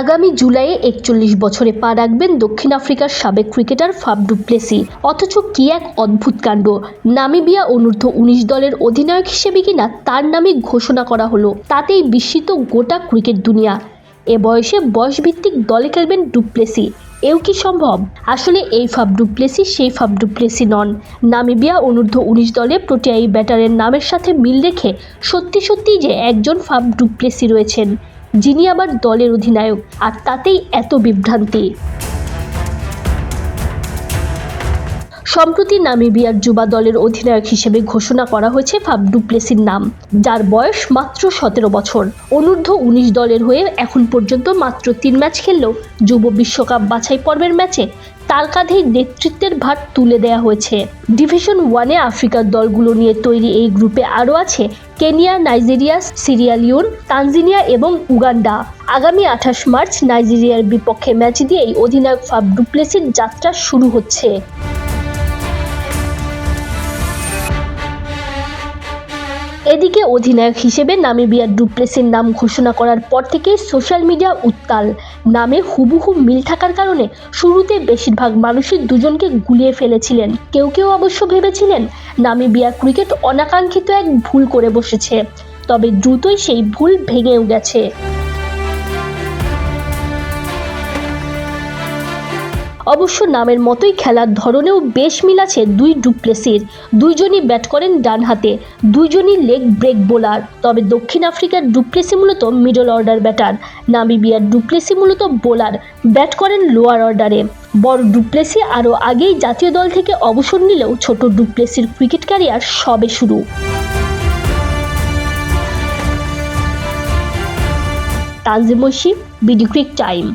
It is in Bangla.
আগামী জুলাইয়ে একচল্লিশ বছরে পা রাখবেন দক্ষিণ আফ্রিকার সাবেক ক্রিকেটার ফাফ ডুপ্লেসি অথচ কি এক অদ্ভুত কাণ্ড। নামিবিয়া অনূর্ধ্ব উনিশ দলের অধিনায়ক হিসেবে কিনা তার নামে ঘোষণা করা হলো। তাতেই বিস্মিত গোটা ক্রিকেট দুনিয়া। এ বয়সে বয়সভিত্তিক দলে খেলবেন ডুপ্লেসি এও কি সম্ভব? আসলে এই ফাব ডুপ্লেসি সেই ফাব ডুপ্লেসি নন। নামিবিয়া অনূর্ধ্ব উনিশ দলে প্রোটিয়াই ব্যাটারের নামের সাথে মিল রেখে সত্যি সত্যি যে একজন ফাব ডুপ্লেসি রয়েছেন। যিনি আবার দলের অধিনায়ক আর তাতেই এত বিভ্রান্তি। সম্প্রতি নামিবিয়ার যুবা দলের অধিনায়ক হিসেবে ঘোষণা করা হয়েছে ফাব ডুপ্লেসির নাম, যার বয়স মাত্র সতেরো বছর। অনূর্ধ্ব উনিশ দলের হয়ে এখন পর্যন্ত মাত্র তিন ম্যাচ খেললেও যুব বিশ্বকাপ বাছাই পর্বের ম্যাচে তার কাঁধেই নেতৃত্বের ভার তুলে দেওয়া হয়েছে। ডিভিশন ওয়ানে আফ্রিকার দলগুলো নিয়ে তৈরি এই গ্রুপে আরও আছে কেনিয়া, নাইজেরিয়া সিরিয়ালিওন তানজিনিয়া এবং উগান্ডা। আগামী আঠাশ মার্চ নাইজেরিয়ার বিপক্ষে ম্যাচ দিয়েই অধিনায়ক ফাব ডুপ্লেসির যাত্রা শুরু হচ্ছে। এদিকে অধিনায়ক হিসেবে নামিবিয়ার ডুপ্লেসির নাম ঘোষণা করার পর থেকে সোশ্যাল মিডিয়া উত্তাল। নামে হুবহু মিল থাকার কারণে শুরুতে বেশিরভাগ মানুষই দুজনকে গুলিয়ে ফেলেছিলেন। কেউ কেউ অবশ্য ভেবেছিলেন নামিবিয়ার ক্রিকেট অনাকাঙ্ক্ষিত এক ভুল করে বসেছে। তবে দ্রুতই সেই ভুল ভেঙেও গেছে। অবশ্য নামের মতোই খেলার ধরনেও বেশ মিল আছে দুই ডুপ্লেসির। দুইজনই ব্যাট করেন ডান হাতে, দুইজনই লেগ ব্রেক বোলার। তবে দক্ষিণ আফ্রিকার ডুপ্লেসি মূলত মিডল অর্ডার ব্যাটার। নামিবিয়ার ডুপ্লেসি মূলত বোলার। ব্যাট করেন লোয়ার অর্ডারে। বড় ডুপ্লেসি আরও আগেই জাতীয় দল থেকে অবসর নিলেও ছোট ডুপ্লেসির ক্রিকেট ক্যারিয়ার সবে শুরু। Tanzim BD cric time.